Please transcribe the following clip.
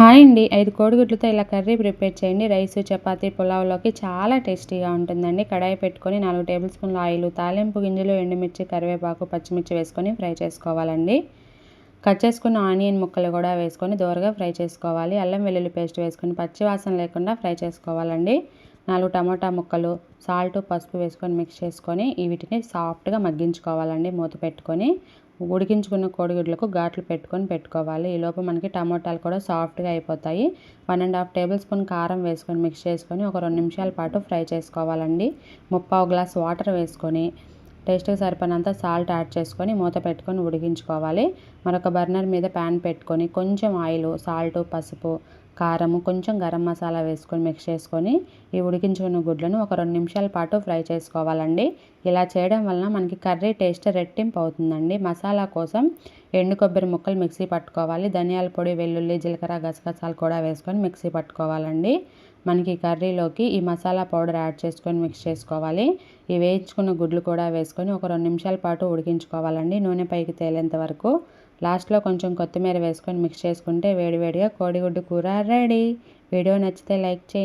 Hi అండి. ఐదు కోడిగుడ్లతో ఇలా కర్రీ ప్రిపేర్ చేయండి. రైస్ చపాతి పులావ్లోకి చాలా టేస్టీగా ఉంటుందండి. కడాయి పెట్టుకొని నాలుగు టేబుల్ స్పూన్ల ఆయిల్ తాలింపు గింజలు ఎండుమిర్చి కరివేపాకు పచ్చిమిర్చి వేసుకొని ఫ్రై చేసుకోవాలండి. కట్ చేసుకున్న ఆనియన్ ముక్కలు కూడా వేసుకొని దోరగా ఫ్రై చేసుకోవాలి. అల్లం వెల్లుల్లి పేస్ట్ వేసుకొని పచ్చివాసన లేకుండా ఫ్రై చేసుకోవాలండి. నాలుగు టమాటా ముక్కలు సాల్ట్ పసుపు వేసుకొని మిక్స్ చేసుకొని వీటిని సాఫ్ట్గా మగ్గించుకోవాలండి. మూత పెట్టుకొని ఉడికించుకున్న కోడిగుడ్లకు ఘాట్లు పెట్టుకొని పెట్టుకోవాలి. ఈలోపు మనకి టమోటాలు కూడా సాఫ్ట్గా అయిపోతాయి. One and half tablespoon కారం వేసుకొని మిక్స్ చేసుకొని ఒక రెండు నిమిషాల పాటు ఫ్రై చేసుకోవాలండి. ముప్పావు గ్లాస్ వాటర్ వేసుకొని టేస్ట్కి సరిపడినంత సాల్ట్ యాడ్ చేసుకొని మూత పెట్టుకొని ఉడికించుకోవాలి. మరొక బర్నర్ మీద ప్యాన్ పెట్టుకొని కొంచెం ఆయిల్ సాల్ట్ పసుపు కారము కొంచెం గరం మసాలా వేసుకొని మిక్స్ చేసుకొని ఈ ఉడికించుకున్న గుడ్లను ఒక రెండు నిమిషాల పాటు ఫ్రై చేసుకోవాలండి. ఇలా చేయడం వలన మనకి కర్రీ టేస్ట్ రెట్టింపు అవుతుందండి. మసాలా కోసం ఎండు కొబ్బరి ముక్కలు మిక్సీ పట్టుకోవాలి. ధనియాల పొడి వెల్లుల్లి జీలకర్ర గసగసాలు కూడా వేసుకొని మిక్సీ పట్టుకోవాలండి. మనకి కర్రీలోకి ఈ మసాలా పౌడర్ యాడ్ చేసుకొని మిక్స్ చేసుకోవాలి. ఈ వేయించుకున్న గుడ్లు కూడా వేసుకొని ఒక రెండు నిమిషాల పాటు ఉడికించుకోవాలండి. నూనె పైకి తేలేంత వరకు. లాస్ట్లో కొంచెం కొత్తిమీర వేసుకొని మిక్స్ చేసుకుంటే వేడివేడిగా కోడిగుడ్డు కూర రెడీ. వీడియో నచ్చితే లైక్ చేయండి.